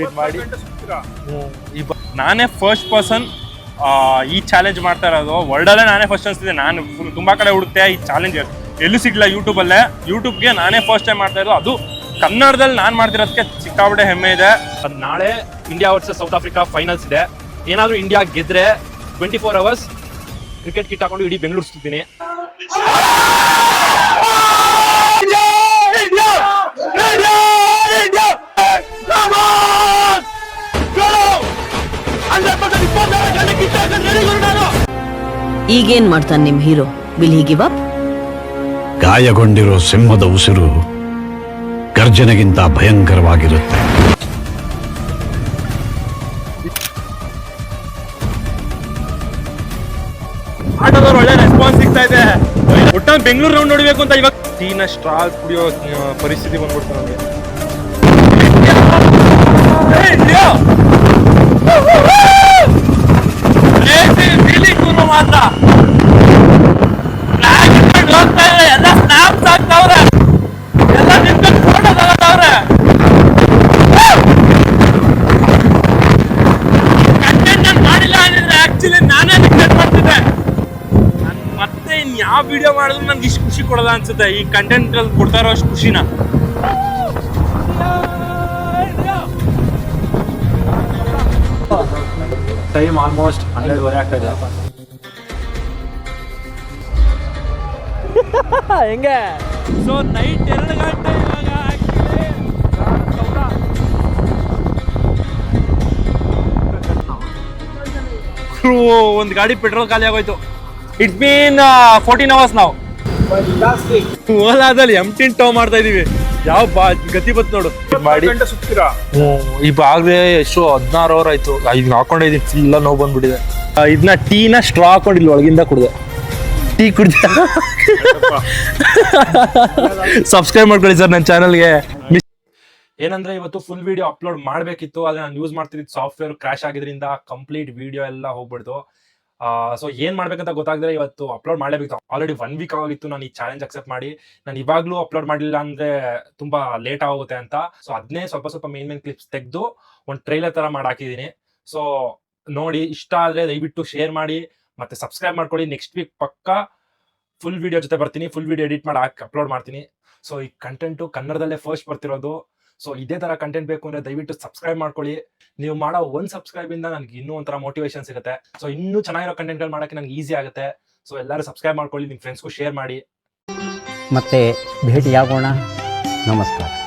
Complete ಮಾಡಿ. ನಾನೇ first person ಈ ಚಾಲೆಂಜ್ ಮಾಡ್ತಾ ಇರೋದು. ವರ್ಲ್ಡಲ್ಲೇ ನಾನೇ ಫಸ್ಟ್ ಅನಿಸ್ತಿದೆ ನಾನು ತುಂಬಾ ಕಡೆ ಹುಡುಕ್ತೆ ಈ ಚಾಲೆಂಜ್ ಎಲ್ಲೂ ಸಿಗ್ಲಿಲ್ಲ ಯೂಟ್ಯೂಬಲ್ಲೇ ಯೂಟ್ಯೂಬ್ಗೆ ನಾನೇ ಫಸ್ಟ್ ಟೈಮ್ ಮಾಡ್ತಾ ಇರೋದು. ಅದು ಕನ್ನಡದಲ್ಲಿ ನಾನು ಮಾಡ್ತಿರೋದಕ್ಕೆ ಚಿಕ್ಕಾಬಡೆ ಹೆಮ್ಮೆ ಇದೆ. ಅದು ನಾಳೆ India versus South Africa finals ಇದೆ. ಏನಾದರೂ ಇಂಡಿಯಾ ಗೆದ್ರೆ twenty four hours cricket kit ಹಾಕೊಂಡು ಇಡೀ ಬೆಂಗಳೂರು ಸುತ್ತೀನಿ. ಈಗೇನ್ ಮಾಡ್ತಾನೆ ನಿಮ್ hero? Will he give up? ಗಾಯಗೊಂಡಿರೋ ಸಿಂಹದ ಉಸಿರು ಗರ್ಜನೆಗಿಂತ ಭಯಂಕರವಾಗಿರುತ್ತೆ. ಆಟದವ್ರು ಒಳ್ಳೆ ರೆಸ್ಪಾನ್ಸ್ ಸಿಗ್ತಾ ಇದೆ. ಒಟ್ಟ ಬೆಂಗಳೂರು ರೌಂಡ್ ನೋಡಬೇಕು ಅಂತ ಇವಾಗ ಟೀನ ಸ್ಟ್ರಾಲ್ ಕುಡಿಯೋ ಪರಿಸ್ಥಿತಿ ಬಂದ್ಬಿಡ್ತು ನಮಗೆ. ಯಾವ ವಿಡಿಯೋ ಮಾಡಿದ್ರು ನನ್ಗೆ ಇಷ್ಟು ಖುಷಿ ಕೊಡಲ್ಲ ಅನ್ಸುತ್ತೆ. ಈ ಕಂಟೆಂಟ್ ಅಲ್ಲಿ ಕೊಡ್ತಾ ಇರೋ ಅಷ್ಟು ಖುಷಿನ. ಟೈಮ್ ಆಲ್ಮೋಸ್ಟ್ ಹನ್ನೆರಡುವರೆ ಆಗ್ತಾ ಇದೆ. ಸೊ ನೈಟ್ ಎರಡು ಗಂಟೆ ಇವಾಗ ಒಂದು ಗಾಡಿ ಪೆಟ್ರೋಲ್ ಖಾಲಿ ಆಗೋಯ್ತು ಇಟ್ಸ್ ಬೀನ್ ಫೋರ್ಟೀನ್ ಅವರ್ಸ್ ನಾವು ಓಲಾದಲ್ಲಿ ಎಂಟಿನ್ ಟೋ ಮಾಡ್ತಾ ಇದೀವಿ. ಯಾವ ಬಾ ಗತಿ ಬತ್ ನೋಡು. ಮಾಡಿ. ಇವಾಗಲೇ ಎಷ್ಟು ಹದಿನಾರು ಅವರ್ ಆಯ್ತು. ಈಗ ಹಾಕೊಂಡಿದ್ದೀನಿ ಫುಲ್ಲ ನೋವು ಬಂದ್ಬಿಟ್ಟಿದೆ. ಇದನ್ನ ಟೀನ ಸ್ಟ್ರಾ ಹಾಕೊಂಡಿಲ್ಲ ಒಳಗಿಂದ ಕುಡ್ದೆ. ಟೀ ಕುಡ್ದೆ. ಸಬ್ಸ್ಕ್ರೈಬ್ ಮಾಡ್ಕೊಳ್ಳಿ ಸರ್ ನನ್ನ ಚಾನಲ್ಗೆ ಏನಂದ್ರೆ ಇವತ್ತು ಫುಲ್ ವಿಡಿಯೋ ಅಪ್ಲೋಡ್ ಮಾಡ್ಬೇಕಿತ್ತು ಆದ್ರೆ ನಾನು ಯೂಸ್ ಮಾಡ್ತಿದ್ದ ಸಾಫ್ಟ್ವೇರ್ ಕ್ರಾಶ್ ಆಗಿದ್ರಿಂದ ಕಂಪ್ಲೀಟ್ ವಿಡಿಯೋ ಎಲ್ಲ ಹೋಗ್ಬಿಡ್ತು. ಸೊ ಏನ್ ಮಾಡ್ಬೇಕಂತ ಗೊತ್ತಾಗದ್ರೆ ಇವತ್ತು ಅಪ್ಲೋಡ್ ಮಾಡಲೇಬೇಕು ಆಲ್ರೆಡಿ ಒನ್ ವೀಕ್ ಆಗಿತ್ತು, ನಾನು ಈ ಚಾಲೆಂಜ್ ಅಕ್ಸೆಪ್ಟ್ ಮಾಡಿ. ನಾನು ಇವಾಗ್ಲೂ ಅಪ್ಲೋಡ್ ಮಾಡಿಲ್ಲ ಅಂದ್ರೆ ತುಂಬಾ ಲೇಟ್ ಆಗುತ್ತೆ ಅಂತ. ಸೊ ಅದನ್ನೇ ಸ್ವಲ್ಪ ಸ್ವಲ್ಪ ಮೇನ್ ಮೇನ್ ಕ್ಲಿಪ್ಸ್ ತೆಗೆದು ಒಂದು ಟ್ರೈಲರ್ ತರ ಮಾಡಿ ಹಾಕಿದ್ದೀನಿ ಸೊ ನೋಡಿ, ಇಷ್ಟ ಆದ್ರೆ ದಯವಿಟ್ಟು ಶೇರ್ ಮಾಡಿ, ಮತ್ತೆ ಸಬ್ಸ್ಕ್ರೈಬ್ ಮಾಡ್ಕೊಳ್ಳಿ ನೆಕ್ಸ್ಟ್ ವೀಕ್ ಪಕ್ಕ ಫುಲ್ ವಿಡಿಯೋ ಜೊತೆ ಬರ್ತೀನಿ. ಫುಲ್ ವಿಡಿಯೋ ಎಡಿಟ್ ಮಾಡಿ ಅಪ್ಲೋಡ್ ಮಾಡ್ತೀನಿ. ಸೊ ಈ ಕಂಟೆಂಟು ಕನ್ನಡದಲ್ಲೇ ಫಸ್ಟ್ ಬರ್ತಿರೋದು. ಸೊ ಇದೇ ತರ ಕಂಟೆಂಟ್ ಬೇಕು ಅಂದ್ರೆ ದಯವಿಟ್ಟು ಸಬ್ಸ್ಕ್ರೈಬ್ ಮಾಡ್ಕೊಳ್ಳಿ. ನೀವು ಮಾಡೋ ಒಂದು ಸಬ್ಸ್ಕ್ರೈಬ್ ಇಂದ ನನಗೆ ಇನ್ನೂ ಒಂಥರ ಮೋಟಿವೇಶನ್ ಸಿಗುತ್ತೆ. ಸೊ ಇನ್ನೂ ಚೆನ್ನಾಗಿರೋ ಕಂಟೆಂಟ್ಗಳು ಮಾಡಕ್ಕೆ ನನಗೆ ಈಸಿ ಆಗುತ್ತೆ. ಸೊ ಎಲ್ಲರೂ ಸಬ್ಸ್ಕ್ರೈಬ್ ಮಾಡ್ಕೊಳ್ಳಿ ನಿಮ್ಮ ಫ್ರೆಂಡ್ಸ್ಗೂ ಶೇರ್ ಮಾಡಿ. ಮತ್ತೆ ಭೇಟಿಯಾಗೋಣ. ನಮಸ್ಕಾರ.